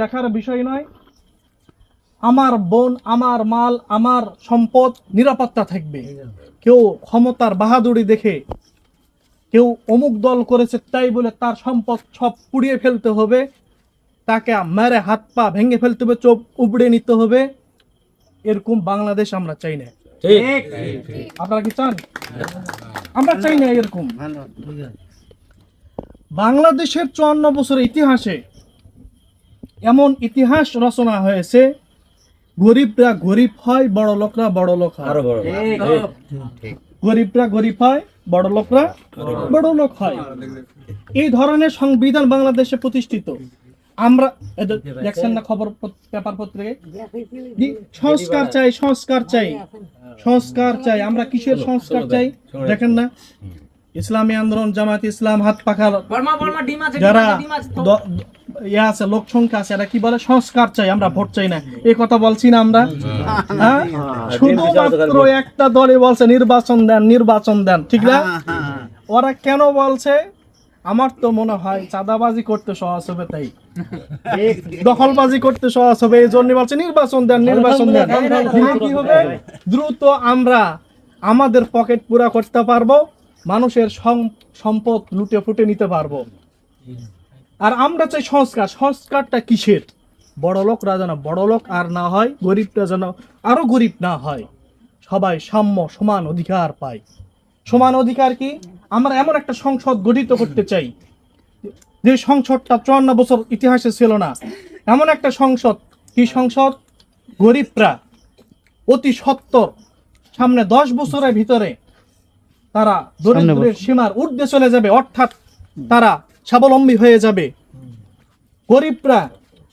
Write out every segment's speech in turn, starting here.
দেখার বিষয় নয়। আমার বোন আমার মাল আমার সম্পদ নিরাপত্তা থাকবে। কেউ ক্ষমতার বাহাদুরি দেখে কেউ অমুক দল করেছে তাই বলে তার সম্পদ সব পুড়িয়ে ফেলতে হবে। তাকে মেরে হাত পা ভেঙে ফেলতে হবে চোখ উপড়ে নিতে হবে। এরকম বাংলাদেশ আমরা চাই না। আপনারা কি চান? আমরা চাই না এরকম। বাংলাদেশের চুয়ান্ন বছরের ইতিহাসে এমন ইতিহাস রচনা হয়েছে গরিবরা গরিব হয় বড় লোকরা বড় লোক হয়। গরিবরা গরিব হয় বড় লোকরা বড় লোক হয়। এই ধরনের সংবিধান বাংলাদেশে প্রতিষ্ঠিত। আমরা দেখছেন না খবর পেপার পত্রিকায়? জি, সংস্কার চাই সংস্কার চাই। সংস্কার চাই। আমরা কিসের সংস্কার চাই? দেখেন না? ইসলামী আন্দোলন জামাত ইসলাম হাত পাখা যারা ইয়ে আছে লোক সংখ্যা আছে এরা কি বলে সংস্কার চাই আমরা ভোট চাই না এই কথা বলছি না আমরা হ্যাঁ শুধুমাত্র একটা দলে বলছে নির্বাচন দেন নির্বাচন দেন ঠিক না ওরা কেন বলছে আমার তো মনে হয় চাঁদাবাজি করতে সহজ হবে তাই দখলবাজি করতে সহজ হবে এই জন্য বলছে নির্বাচন দেন নির্বাচন দেন কি হবে দ্রুত আমরা আমাদের পকেট পুরা করতে পারব মানুষের সম- সম্পদ লুটে ফুটে নিতে পারব। আর আমরা চাই সংস্কার। সংস্কারটা কিসের? বড় লোকরা যেন বড় লোক আর না হয় গরিবরা যেন আরও গরিব না হয়। সবাই সাম্য, সমান অধিকার পায়। সমান অধিকার কি? আমরা এমন একটা সংসদ গঠিত করতে চাই। যে সংসদটা চুয়ান্ন বছর ইতিহাসে ছিল না। এমন একটা সংসদ। কি সংসদ? গরিবরা। অতি সত্তর। সামনে দশ বছরের ভিতরে তারা দরিদ্রের সীমার ঊর্ধ্বে চলে যাবে অর্থাৎ তারা স্বাবলম্বী হয়ে যাবে। গরিবরা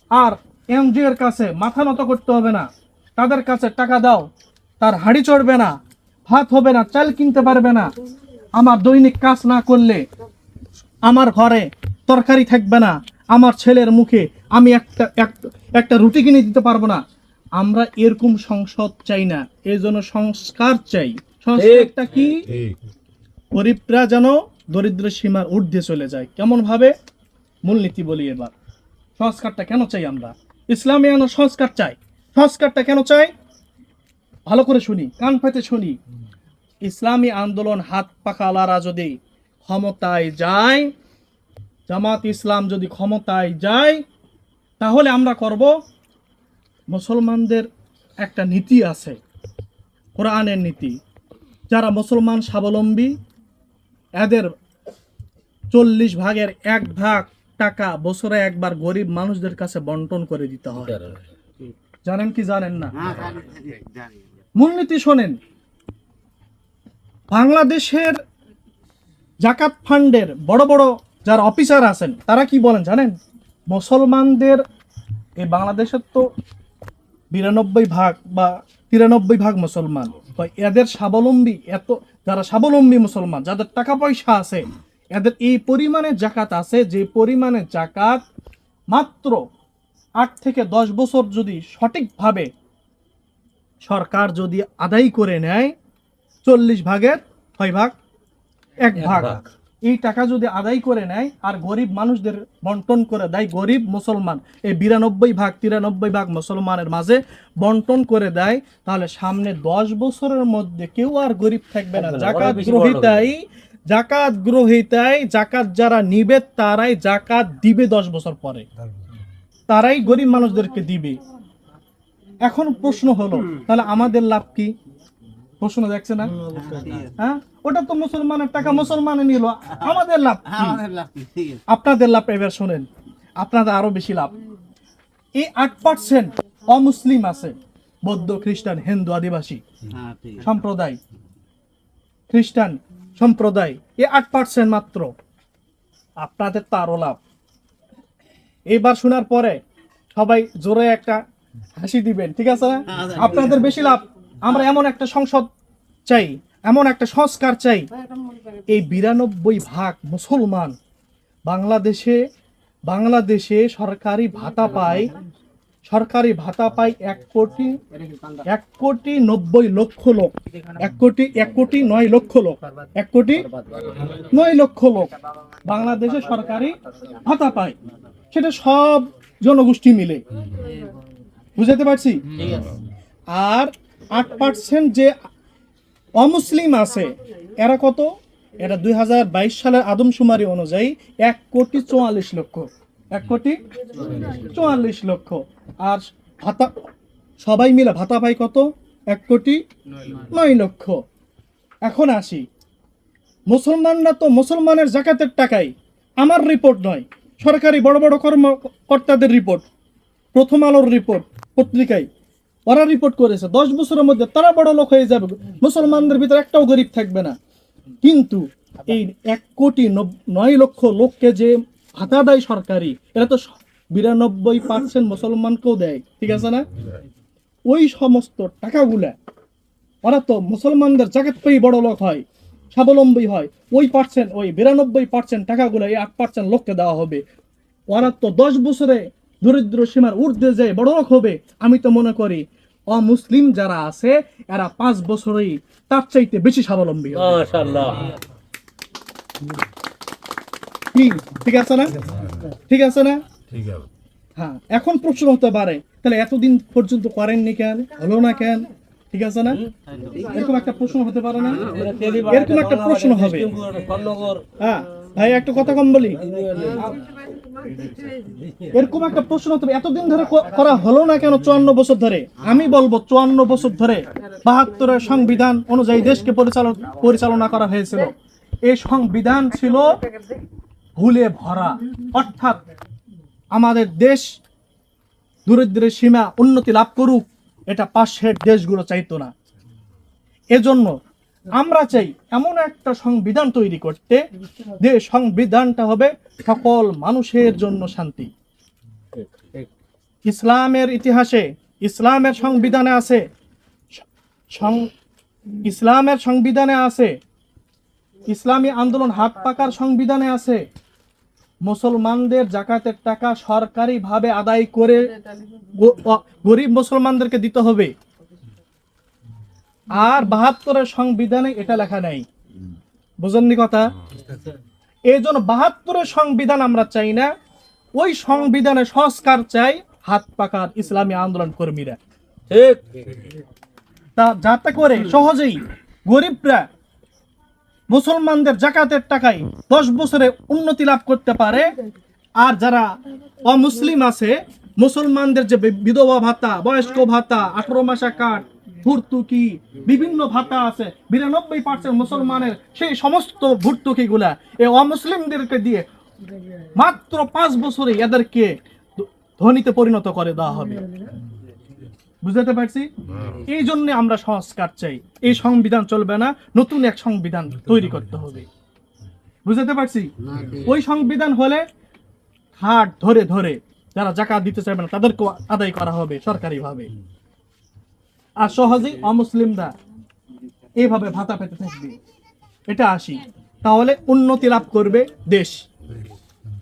আর এনজিও এর কাছে মাথা নত করতে হবে না। তাদের কাছে টাকা দাও তার হাড়ি চড়বে না ভাত হবে না চাল কিনতে পারবে না। আমার দৈনিক কাজ না করলে আমার ঘরে তরকারি থাকবে না। আমার ছেলের মুখে আমি একটা এক- একটা রুটি কিনে দিতে পারব না। আমরা এরকম সংসদ চাই না এই জন্য সংস্কার চাই। সংস্কারটা কি? গরিবরা যেন দরিদ্র সীমার ঊর্ধ্বে চলে যায়। কেমন ভাবে মূলনীতি বলি এবার। সংস্কারটা কেন চাই আমরা? ইসলামী আনো সংস্কার চাই। সংস্কারটা কেন চাই? ভালো করে শুনি কান পেতে শুনি। ইসলামী আন্দোলন হাত পাখালারা যদি ক্ষমতায় যায় জামাত ইসলাম যদি ক্ষমতায় যায় তাহলে আমরা করব মুসলমানদের একটা নীতি আছে কোরআনের নীতি। যারা মুসলমান স্বাবলম্বী এদের চল্লিশ ভাগের এক ভাগ টাকা বছরে একবার গরিব মানুষদের কাছে বন্টন করে দিতে হয়। জানেন কি জানেন না? মূলনীতি শোনেন বাংলাদেশের জাকাত ফান্ডের বড় বড় যারা অফিসার আছেন তারা কি বলেন জানেন? মুসলমানদের এই বাংলাদেশের তো বিরানব্বই ভাগ বা তিরানব্বই ভাগ মুসলমান। তো এদের স্বাবলম্বী এত যারা স্বাবলম্বী মুসলমান যাদের টাকা পয়সা আছে এদের এই পরিমাণে জাকাত আছে যে পরিমাণে জাকাত মাত্র আট থেকে দশ বছর যদি সঠিকভাবে সরকার যদি আদায় করে নেয় চল্লিশ ভাগের ছয় ভাগ এক ভাগ। এই টাকা যদি আদায় করে নেয় আর গরিব মানুষদের বন্টন করে দেয় গরিব মুসলমান এই বিরানব্বই ভাগ তিরানব্বই ভাগ মুসলমানের মাঝে বন্টন করে দেয় তাহলে সামনে দশ বছরের মধ্যে কেউ আর গরিব থাকবে না। জাকাত। গ্রহিতাই জাকাত গ্রহিতাই জাকাত যারা নিবে তারাই জাকাত দিবে দশ বছর পরে। তারাই গরিব মানুষদেরকে দিবে। এখন প্রশ্ন হলো তাহলে আমাদের লাভ কি? প্রশ্ন দেখছে না? হ্যাঁ ওটা তো মুসলমানের টাকা মুসলমানে নিল। আমাদের লাভ আপনাদের লাভ এবার শোনেন। আপনাদের আরও বেশি লাভ। এই আট পার্সেন্ট অমুসলিম আছে বৌদ্ধ খ্রিস্টান হিন্দু আদিবাসী। সম্প্রদায়। খ্রিস্টান সম্প্রদায়। এই আট পার্সেন্ট মাত্র। আপনাদের তো আরও লাভ। এইবার শোনার পরে সবাই জোরে একটা হাসি দিবেন ঠিক আছে? আপনাদের বেশি লাভ। আমরা এমন একটা সংসদ চাই এমন একটা সংস্কার চাই। এই বিরানব্বই ভাগ মুসলমান বাংলাদেশে বাংলাদেশে সরকারি ভাতা পায় সরকারি ভাতা পায় এক কোটি এক কোটি নব্বই লক্ষ লোক এক কোটি এক কোটি নয় লক্ষ লোক এক কোটি নয় লক্ষ লোক বাংলাদেশে সরকারি ভাতা পায়। সেটা সব জনগোষ্ঠী মিলে। বুঝাতে পারছি? আর আট পার্সেন্ট যে অমুসলিম আছে, এরা কত? এরা দুই হাজার বাইশ সালের আদমশুমারি অনুযায়ী এক কোটি চুয়াল্লিশ লক্ষ। এক কোটি চুয়াল্লিশ লক্ষ। আর ভাতা, সবাই মিলে ভাতা পায় কত? এক কোটি নয় লক্ষ। এখন আসি। মুসলমানরা তো মুসলমানের জাকাতের টাকায় আমার রিপোর্ট নয়। সরকারি বড় বড় কর্মকর্তাদের রিপোর্ট। প্রথম আলোর রিপোর্ট পত্রিকায়। ওরা রিপোর্ট করেছে। দশ বছরের মধ্যে তারা বড় লোক হয়ে যাবে। মুসলমানদের ভিতরে একটাও গরিব থাকবে না। কিন্তু এই এক কোটি নয় লক্ষ লোককে যে ভাতা দেয় সরকারি এটা তো বিরানব্বই পার্সেন্ট মুসলমানকেও দেয়। ঠিক আছে না? ওই সমস্ত টাকাগুলা ওরা তো মুসলমানদের জাকাত পেয়ে বড় লোক হয়, স্বাবলম্বী হয়। ওই পার্সেন্ট ওই বিরানব্বই পার্সেন্ট টাকাগুলো এই আট পার্সেন্ট লোককে দেওয়া হবে। ওরা তো দশ বছরে দরিদ্র সীমার ঊর্ধ্বে যে বড় হবে আমি তো মনে করি অমুসলিম যারা আছে এরা পাঁচ বছরেই তার চাইতে বেশি স্বাবলম্বী ঠিক আছে না? ঠিক আছে না? হ্যাঁ এখন প্রশ্ন হতে পারে তাহলে এতদিন পর্যন্ত করেননি কেন? হলো না কেন? ঠিক আছে না? এরকম একটা প্রশ্ন হতে পারে না? এরকম একটা প্রশ্ন হবে। হ্যাঁ ভাই একটা কথা কম বলি। এরকম একটা প্রশ্ন হবে, এতদিন ধরে করা হলো না কেন চুয়ান্ন বছর ধরে? আমি বলব চুয়ান্ন বছর ধরে বাহাত্তরের সংবিধান অনুযায়ী দেশকে পরিচালনা পরিচালনা করা হয়েছিল। এই সংবিধান ছিল ভুলে ভরা। অর্থাৎ আমাদের দেশ দরিদ্রের সীমা উন্নতি লাভ করুক এটা পাশের দেশগুলো চাইতো না। এজন্য আমরা চাই এমন একটা সংবিধান তৈরি করতে যে সংবিধানটা হবে সকল মানুষের জন্য শান্তি। ইসলামের ইতিহাসে, ইসলামের সংবিধানে আছে ইসলামের সংবিধানে আছে, ইসলামী আন্দোলন হাত পাকার সংবিধানে আছে, মুসলমানদের জাকাতের টাকা সরকারিভাবে আদায় করে গরিব মুসলমানদেরকে দিতে হবে। আর বাহাত্তরের সংবিধানে এটা লেখা নেই। বুঝেননি কথা? এই জন্য বাহাত্তরের সংবিধান আমরা চাই না ওই সংবিধানে সংস্কার চাই হাত পাকার ইসলামী আন্দোলন কর্মীরা। ঠিক। তা যাতে করে সহজেই গরিবরা মুসলমানদের জাকাতের টাকায় দশ বছরে উন্নতি লাভ করতে পারে আর যারা অমুসলিম আছে মুসলমানদের যে বিধবা ভাতা বয়স্ক ভাতা আঠারো মাসা কাঠ ভর্তুকি বিভিন্ন ভাতা আছে। বিরানব্বই পার্সেন্ট মুসলমানের সেই সমস্ত ভর্তুকি গুলা এই অমুসলিমদেরকে দিয়ে মাত্র পাঁচ বছরে এদেরকে ধনীতে পরিণত করে দেওয়া হবে। বুঝতে পারছি? এই জন্য আমরা সংস্কার চাই। এই সংবিধান চলবে না নতুন এক সংবিধান তৈরি করতে হবে। বুঝতে পারছি? ওই সংবিধান হলে হাট ধরে ধরে যারা জাকাত দিতে চাইবে না তাদেরকে আদায় করা হবে সরকারিভাবে। আর সহজেই অমুসলিমরা এইভাবে ভাতা পেতে থাকবে। এটা আসি। তাহলে উন্নতি লাভ করবে দেশ।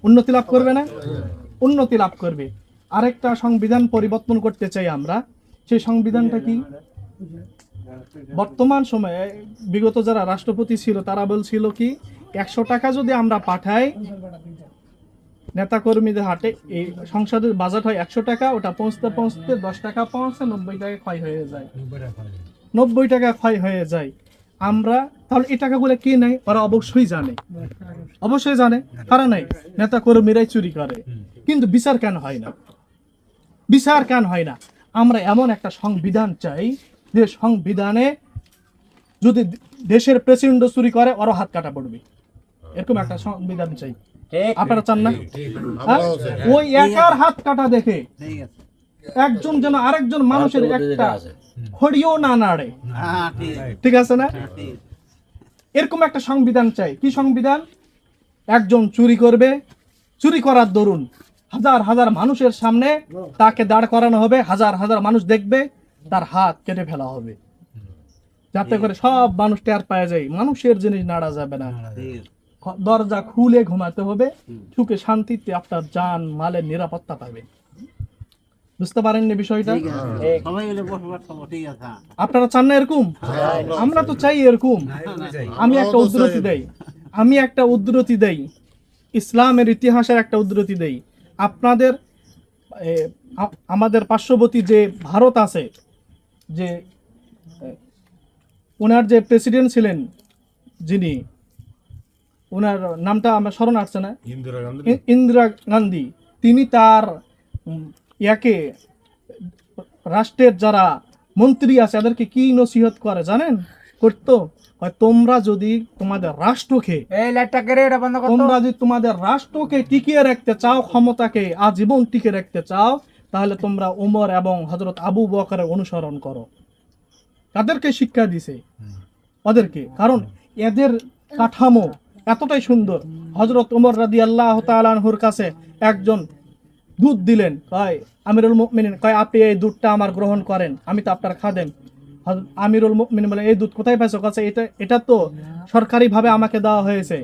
উন্নতি লাভ করবে না? উন্নতি লাভ করবে। আরেকটা সংবিধান পরিবর্তন করতে চাই আমরা। সেই সংবিধানটা কি? বর্তমান সময়ে বিগত যারা রাষ্ট্রপতি ছিল, তারা বলছিল কি, একশো টাকা যদি আমরা পাঠাই নেতাকর্মীদের হাটে এই সংসদের বাজেট হয় একশো টাকা, ওটা পৌঁছতে পৌঁছতে দশ টাকা পৌঁছে নব্বই টাকা ক্ষয় হয়ে যায়। নব্বই টাকা ক্ষয় হয়ে যায়। আমরা, তাহলে এই টাকাগুলো কে নেয়? ওরা অবশ্যই জানে। অবশ্যই জানে কারণ নাই নেতা কর্মীরাই চুরি করে। কিন্তু বিচার কেন হয় না? বিচার কেন হয় না? আমরা এমন একটা সংবিধান চাই, যে সংবিধানে যদি দেশের প্রেসিডেন্ট চুরি করে, ওরও হাত কাটা পড়বে। এরকম একটা সংবিধান চাই। আপনারা চান না? হ্যাঁ? ওই একার হাত কাটা দেখে একজন যেন আরেকজন মানুষের একটা খড়িও না নাড়ে। ঠিক। আছে না? এরকম একটা সংবিধান চাই। কি সংবিধান? একজন চুরি করবে চুরি করার দরুন হাজার হাজার মানুষের সামনে তাকে দাঁড় করানো হবে হাজার হাজার মানুষ দেখবে তার হাত কেটে ফেলা হবে। যাতে করে সব মানুষ টের পাওয়া যায়। মানুষের জিনিস নাড়া যাবে না। দরজা খুলে ঘুমাতে হবে। সুখে শান্তিতে আপনার জান মালের নিরাপত্তা পাবে বুঝতে পারেননি বিষয়টা? আছে। হ্যাঁ। আপনারা চান না এরকম? আমরা তো চাই এরকম। আমি একটা উদ্ধৃতি দেই। আমি একটা উদ্ধৃতি দেই। ইসলামের ইতিহাসের একটা উদ্ধৃতি দেই। আপনাদের আমাদের পার্শ্ববর্তী যে ভারত আছে যে ওনার যে প্রেসিডেন্ট ছিলেন যিনি ওনার নামটা আমার স্মরণ আসছে না। ইন্দিরা গান্ধী। ইন্দিরা গান্ধী তিনি তার ইয়াকে রাষ্ট্রের যারা মন্ত্রী আছে তাদেরকে কি নসিহত করে জানেন? করতো? হয় তোমরা যদি তোমাদের রাষ্ট্রকে তোমরা যদি তোমাদের রাষ্ট্রকে টিকিয়ে রাখতে চাও ক্ষমতাকে আজীবন টিকে রাখতে চাও তাহলে তোমরা উমর এবং হজরত আবু বকরের অনুসরণ করো। তাদেরকে শিক্ষা দিছে। ওদেরকে। কারণ এদের কাঠামো এতটাই সুন্দর। হজরত উমর রাদি আল্লাহ তালানহুর কাছে একজন দুধ দিলেন কয় আমিরুল মুমিনিন কয় আপনি এই দুধটা আমার গ্রহণ করেন আমি তো আপনার খাদেন আমিরুল মুমিনিন বলে এই দুধ কোথায় পাইছো? কাছে এটা এটা তো সরকারিভাবে আমাকে দেওয়া হয়েছে।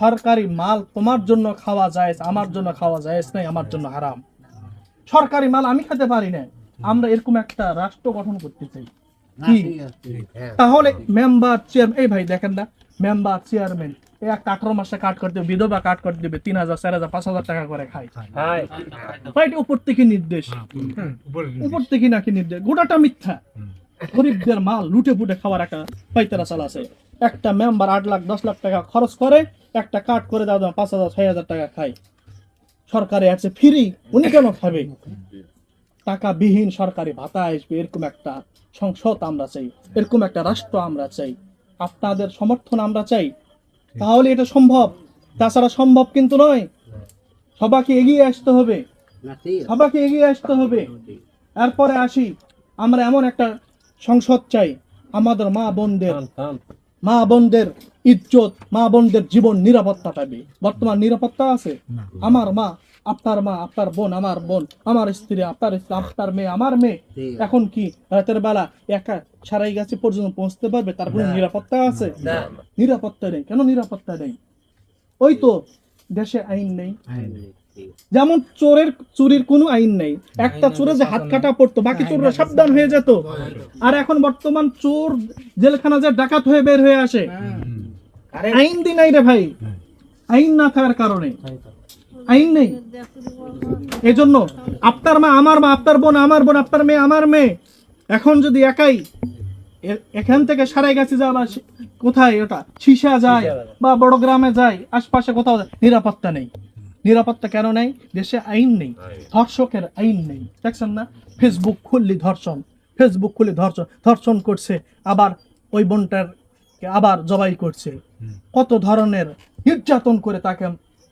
সরকারি মাল তোমার জন্য খাওয়া যায় আমার জন্য খাওয়া যায় নাই আমার জন্য হারাম। সরকারি মাল আমি খেতে পারি না। আমরা এরকম একটা রাষ্ট্র গঠন করতে চাই। তাহলে মেম্বার চেয়ারম্যান এই ভাই দেখেন না মেম্বার চেয়ারম্যান এই একটা মাসে কাট করে দেবে বিধবা কাট করে দেবে তিন হাজার চার হাজার পাঁচ হাজার টাকা করে খায়। এটা উপর থেকে নির্দেশ। উপর থেকে নাকি নির্দেশ। গোটাটা মিথ্যা। গরিবদের মাল লুটে ফুটে খাওয়ার একটা পাইতারা চাল আছে। একটা মেম্বার আট লাখ দশ লাখ টাকা খরচ করে একটা কাট করে দাও দাও পাঁচ হাজার ছয় হাজার টাকা খায়। সরকারে আছে ফ্রি উনি কেন খাবে? টাকা বিহীন সরকারি ভাতা আসবে এরকম একটা সংসদ আমরা চাই এরকম একটা রাষ্ট্র আমরা চাই। আপনাদের সমর্থন আমরা চাই তাহলে এটা সম্ভব। তাছাড়া সম্ভব কিন্তু নয়। সবাইকে এগিয়ে আসতে হবে। না, ঠিক আছে। সবাইকে এগিয়ে আসতে হবে। এরপরে আসি। আমরা এমন একটা সংসদ চাই। আমাদের মা বোনদের মা বোনদের ইজ্জত মা বোনদের জীবন নিরাপত্তা পাবে। বর্তমান নিরাপত্তা আছে? আমার মা আপনার মা আপনার বোন আমার বোন আমার স্ত্রী আপনার স্ত্রী আপনার মেয়ে আমার মেয়ে। এখন কি? রাতের বেলা একা সারাই গাছে পর্যন্ত পৌঁছতে পারবে তার কোনো নিরাপত্তা আছে? নিরাপত্তা নেই। কেন নিরাপত্তা নেই? ওই তো দেশে আইন নেই। যেমন চোরের চুরির কোনো আইন নেই। একটা চোরে যে হাত কাটা পড়তো বাকি চোররা সাবধান হয়ে যেত। আর এখন বর্তমান চোর জেলখানা যে ডাকাত হয়ে বের হয়ে আসে। আইন দি নাই রে ভাই। আইন না থাকার কারণে। আইন নেই। এজন্য জন্য আপনার মা আমার মা আপনার বোন আমার বোন আপনার মেয়ে আমার মেয়ে এখন যদি একাই এখান থেকে সারাই গাছে যাওয়া বা কোথায় ওটা? সীসা যায় বা বড় গ্রামে যায় আশপাশে কোথাও যায়, নিরাপত্তা নেই। নিরাপত্তা কেন নেই? দেশে আইন নেই ধর্ষকের আইন নেই। দেখছেন না? ফেসবুক খুললি ধর্ষণ। ফেসবুক খুলে ধর্ষণ। ধর্ষণ করছে আবার ওই বোনটার আবার জবাই করছে। কত ধরনের নির্যাতন করে তাকে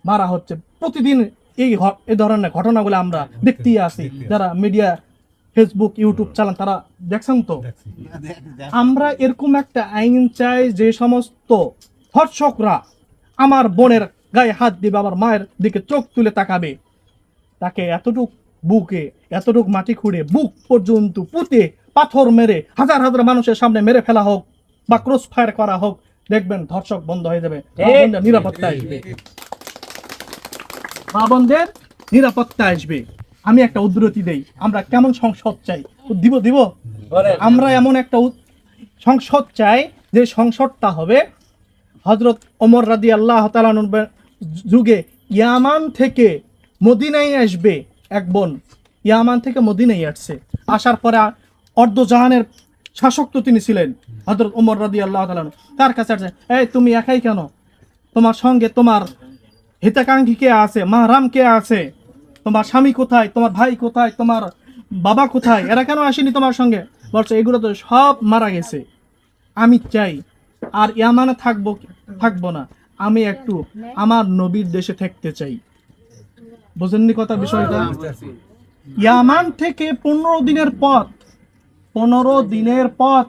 মারা হচ্ছে। প্রতিদিন এই এই ধরনের ঘটনাগুলো আমরা দেখতেই আসি। যারা মিডিয়া ফেসবুক ইউটিউব চালান তারা দেখছেন তো? আমরা এরকম একটা আইন চাই যে সমস্ত ধর্ষকরা আমার বোনের গায়ে হাত দিবে আমার মায়ের দিকে চোখ তুলে তাকাবে। তাকে এতটুক বুকে এতটুক মাটি খুঁড়ে বুক পর্যন্ত পুঁতে পাথর মেরে হাজার হাজার মানুষের সামনে মেরে ফেলা হোক বা ক্রস ফায়ার করা হোক দেখবেন ধর্ষক বন্ধ হয়ে যাবে। নিরাপত্তা আসবে। মা বোনদের নিরাপত্তা আসবে। আমি একটা উদ্ধৃতি দেই। আমরা কেমন সংসদ চাই? দিব দিব? আমরা এমন একটা সংসদ চাই যে সংসদটা হবে হজরত ওমর রাদি আল্লাহ তালানুর যুগে ইয়ামান থেকে মদিনায় আসবে এক বোন। ইয়ামান থেকে মদিনায় আসছে। আসার পরে অর্ধজাহানের শাসক তো তিনি ছিলেন হজরত ওমর রাদি আল্লাহ তালানু তার কাছে আসছে, এই, তুমি একাই কেন? তোমার সঙ্গে তোমার হিতাকাঙ্ক্ষী কে আছে? মাহরাম কে আছে? তোমার স্বামী কোথায়? তোমার ভাই কোথায়? তোমার বাবা কোথায়? এরা কেন আসেনি তোমার সঙ্গে? বলছে, এগুলো তো সব মারা গেছে। আমি চাই, আর ইয়ামানে থাকব থাকব না। আমি একটু আমার নবীর দেশে থাকতে চাই। বুঝেননি কথা, বিষয়টা? ইয়ামান থেকে পনেরো দিনের পথ, পনেরো দিনের পথ।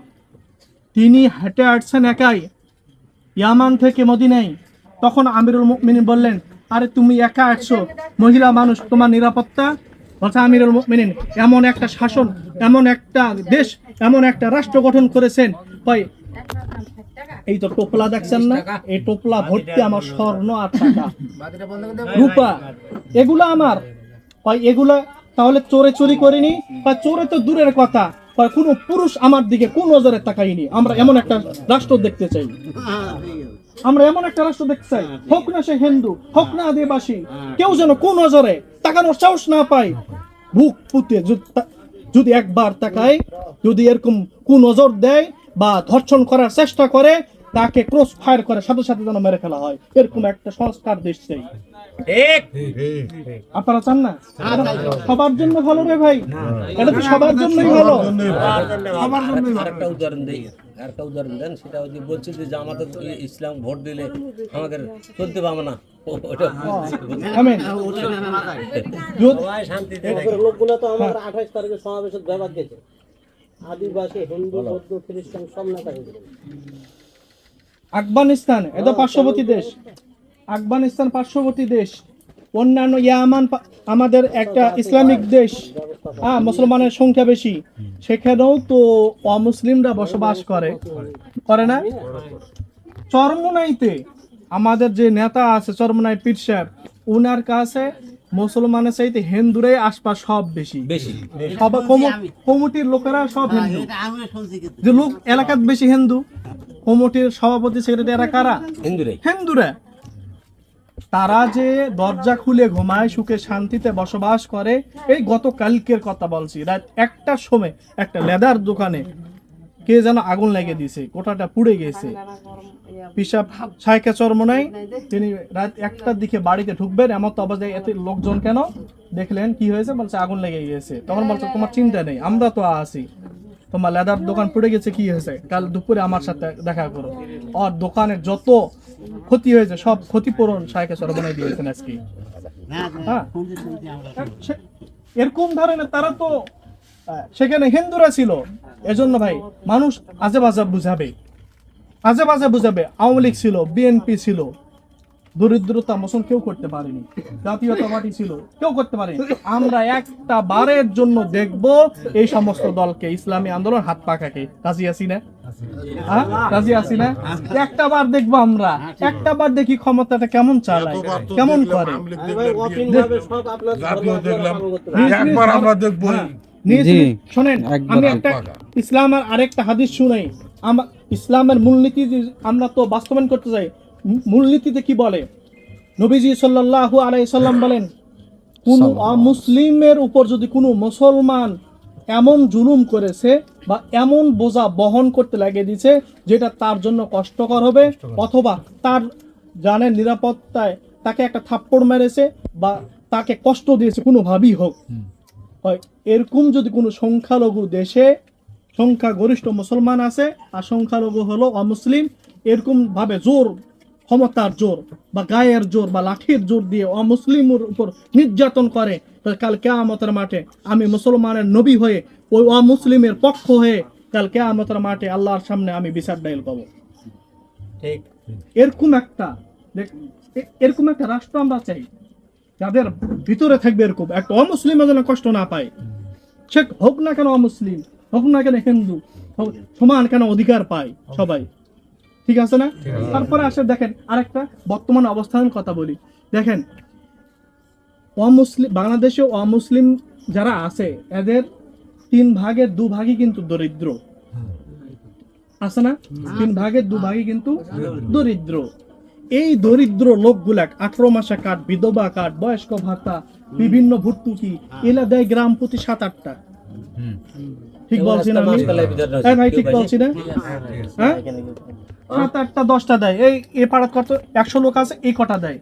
তিনি হেঁটে আসছেন একাই। ইয়ামান থেকে মদিনাই তখন আমিরুল মুমিনিন বললেন আরে তুমি একা আসছো মহিলা মানুষ তোমার নিরাপত্তা? বলছে আমিরুল মুমিনিন এমন একটা শাসন এমন একটা দেশ এমন একটা রাষ্ট্র গঠন করেছেন। কয় এই তো টোপলা দেখছেন না? এই টোপলা ভর্তি আমার স্বর্ণ আর রূপা এগুলা আমার। কয় এগুলা তাহলে চোরে চুরি করিনি? বা চোরে তো দূরের কথা। কোনো পুরুষ আমার দিকে কোন নজরে তাকাইনি আমরা এমন একটা রাষ্ট্র দেখতে চাই। হ্যাঁ, আছে। আমরা এমন একটা রাষ্ট্র দেখতে চাই। হোক না সে হিন্দু হোক না আদিবাসী কেউ যেন কোন নজরে তাকানোর সাহস না পায়। বুক পুঁতে যদি একবার তাকায় যদি এরকম কু নজর দেয় বা ধর্ষণ করার চেষ্টা করে তাকে ক্রস ফায়ার করে সাথে সাথে যেন মেরে ফেলা হয়। এরকম একটা সংস্কার দেশ চাই আপনারা চান না? সবার জন্য ভালো রে ভাই। এটা তো সবার জন্যই ভালো। সবার জন্যই ভালো। আরেকটা উদাহরণ দেই। আরেকটা উদাহরণ দেন সেটা হচ্ছে বলছে যে আমাদের ইসলাম ভোট দিলে আমাদের চলতে পাবো না লোকগুলো তো আমার আঠাশ তারিখে সমাবেশের ব্যবহার গেছে আদিবাসী হিন্দু বৌদ্ধ খ্রিস্টান সব নেতা আফগানিস্তান এটা পার্শ্ববর্তী দেশ। আফগানিস্তান পার্শ্ববর্তী দেশ। অন্যান্য ইয়ামান আমাদের একটা ইসলামিক দেশ। হ্যাঁ মুসলমানের সংখ্যা বেশি। সেখানেও তো অমুসলিমরা বসবাস করে। করে না? চরমনাইতে আমাদের যে নেতা আছে চরমনাই পীর সাহেব উনার কাছে মুসলমানের চাইতে হিন্দুরাই আশপাশ সব বেশি। বেশি। সব কমিটির লোকেরা সব হিন্দু। শুনছি কিন্তু। যে লোক এলাকাত বেশি হিন্দু। কমিটির সভাপতি সেক্রেটারি এরা কারা? হিন্দুরাই। হিন্দুরা। তারা যে দরজা খুলে ঘুমায় সুখে শান্তিতে বসবাস করে এই গত কালকের কথা বলছি। রাত একটার সময় একটা লেদার দোকানে কে যেন আগুন লেগে দিয়েছে কোটাটা পুড়ে গেছে। পিসাব ছায়কা চরমনাই তিনি রাত একটার দিকে বাড়িতে ঢুকবেন এমন তো অবস্থায় এত লোকজন কেন? দেখলেন কি হয়েছে বলছে আগুন লেগে গেছে। তখন বলছে তোমার চিন্তা নেই আমরা তো আছি। তোমার লেদার দোকান পড়ে গেছে কি হয়েছে? কাল দুপুরে আমার সাথে দেখা করো। আর দোকানের যত ক্ষতি হয়েছে সব ক্ষতিপূরণ সাহেকে সরবরাহ দিয়েছেন আজকে। হ্যাঁ। এরকম ধরনের তারা তো সেখানে হিন্দুরা ছিল। এজন্য ভাই মানুষ আজে বাজে বুঝাবে। আজে বাজে বুঝাবে। আওয়ামী লীগ ছিল বিএনপি ছিল। দরিদ্রতা মোচন কেউ করতে পারেনি। জাতীয়তাবাদী ছিল কেউ করতে পারেনি। আমরা একটা বারের জন্য দেখব এই সমস্ত দলকে। ইসলামী আন্দোলন হাত পাকাকে রাজি আছি না? হ্যাঁ? রাজি আছি না? একটা বার দেখব আমরা। একটা বার দেখি ক্ষমতাটা কেমন চালায় কেমন করে। দেখলাম। একবার আমরা দেখব শোনেন আমি একটা ইসলামের আরেকটা হাদিস শুনাই। ইসলামের মূলনীতি আমরা তো বাস্তবায়ন করতে চাই মূলনীতিতে কি বলে? নবীজি সাল্লাল্লাহু আলাইহি সাল্লাম বলেন কোন অমুসলিমের উপর যদি কোনো মুসলমান এমন জুলুম করেছে বা এমন বোঝা বহন করতে লাগিয়ে দিছে যেটা তার জন্য কষ্টকর হবে অথবা তার জানের নিরাপত্তায় তাকে একটা থাপ্পড় মেরেছে বা তাকে কষ্ট দিয়েছে কোনোভাবেই হোক। হয়। এরকম যদি কোনো সংখ্যালঘু দেশে সংখ্যা গরিষ্ঠ মুসলমান আছে আর সংখ্যালঘু হলো অমুসলিম এরকম ভাবে জোর ক্ষমতার জোর বা গায়ের জোর বা লাঠির জোর দিয়ে অমুসলিমের উপর নির্যাতন করে কাল কেয়ামতের মাঠে আমি মুসলমানের নবী হয়ে ওই অমুসলিমের পক্ষ হয়ে কাল কেয়ামতের মাঠে আল্লাহর সামনে আমি বিচার ডাইল পাবো ঠিক। এরকম একটা দেখ- এরকম একটা রাষ্ট্র আমরা চাই যাদের ভিতরে থাকবে এরকম। একটা অমুসলিম যেন কষ্ট না পায়। সে হোক না কেন অমুসলিম হোক না কেন হিন্দু সমান কেন অধিকার পায় সবাই। ঠিক আছে না? তারপরে আসে দেখেন আরেকটা বর্তমান অবস্থানের কথা বলি। দেখেন অমুসলিম বাংলাদেশে অমুসলিম যারা আছে এদের তিন ভাগের দু ভাগই কিন্তু দরিদ্র। আছে না? তিন ভাগের দু ভাগই কিন্তু দরিদ্র। এই দরিদ্র লোকগুলা আঠারো মাসে কাঠ বিধবা কাঠ বয়স্ক ভাতা বিভিন্ন ভর্তুকি এলা দেয় গ্রাম প্রতি সাত আটটা ঠিক বলছি না। হ্যাঁ ভাই ঠিক বলছি না? হ্যাঁ সাত আটটা দশটা দেয়। এই এ পাড়ার কত? একশো লোক আছে এই কটা দেয়।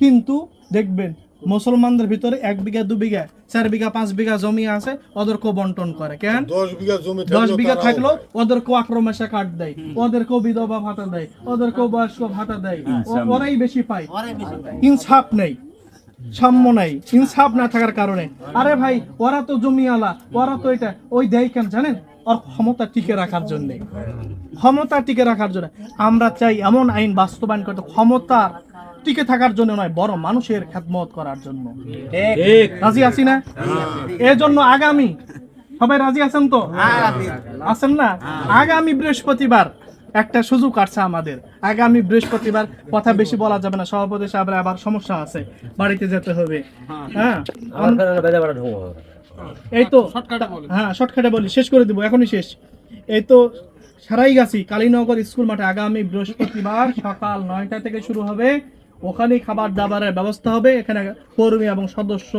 কিন্তু দেখবেন মুসলমানদের ভিতরে এক বিঘা দু বিঘা চার বিঘা পাঁচ বিঘা জমি আছে ওদেরকেও বন্টন করে। কেন? দশ বিঘা জমি দশ থাকলেও বিঘা থাকল ওদেরকেও আঠারো মাসে কাট দেয় ওদেরকেও বিধবা ভাতা দেয় ওদেরকেও বয়স্ক ভাতা দেয়। ওরাই বেশি পায়। ইনসাফ নেই সাম্য নাই ইনসাফ না থাকার কারণে। আরে ভাই ওরা তো জমি আলা ওরা তো এটা ওই দেয় কেন জানেন? ওর ক্ষমতা টিকে রাখার জন্য। ক্ষমতা টিকে রাখার জন্য। আমরা চাই এমন আইন বাস্তবায়ন করতে ক্ষমতা টিকে থাকার জন্য নয় বড় মানুষের খেদমত করার জন্য। রাজি আছি না? এর জন্য আগামী সবাই রাজি আছেন তো? আছেন না? আগামী বৃহস্পতিবার একটা সুযোগ আসছে আমাদের। আগামী বৃহস্পতিবার কথা বেশি বলা যাবে না। সভাপতি সাহেবের আবার সমস্যা আছে। বাড়িতে যেতে হবে। হ্যাঁ? এই তো হ্যাঁ শর্টকাটে বলি। শেষ করে দিব এখনই শেষ। এই তো সারাইগাছি কালীনগর স্কুল মাঠে আগামী বৃহস্পতিবার সকাল নয়টা থেকে শুরু হবে। ওখানেই খাবার দাবারের ব্যবস্থা হবে। এখানে কর্মী এবং সদস্য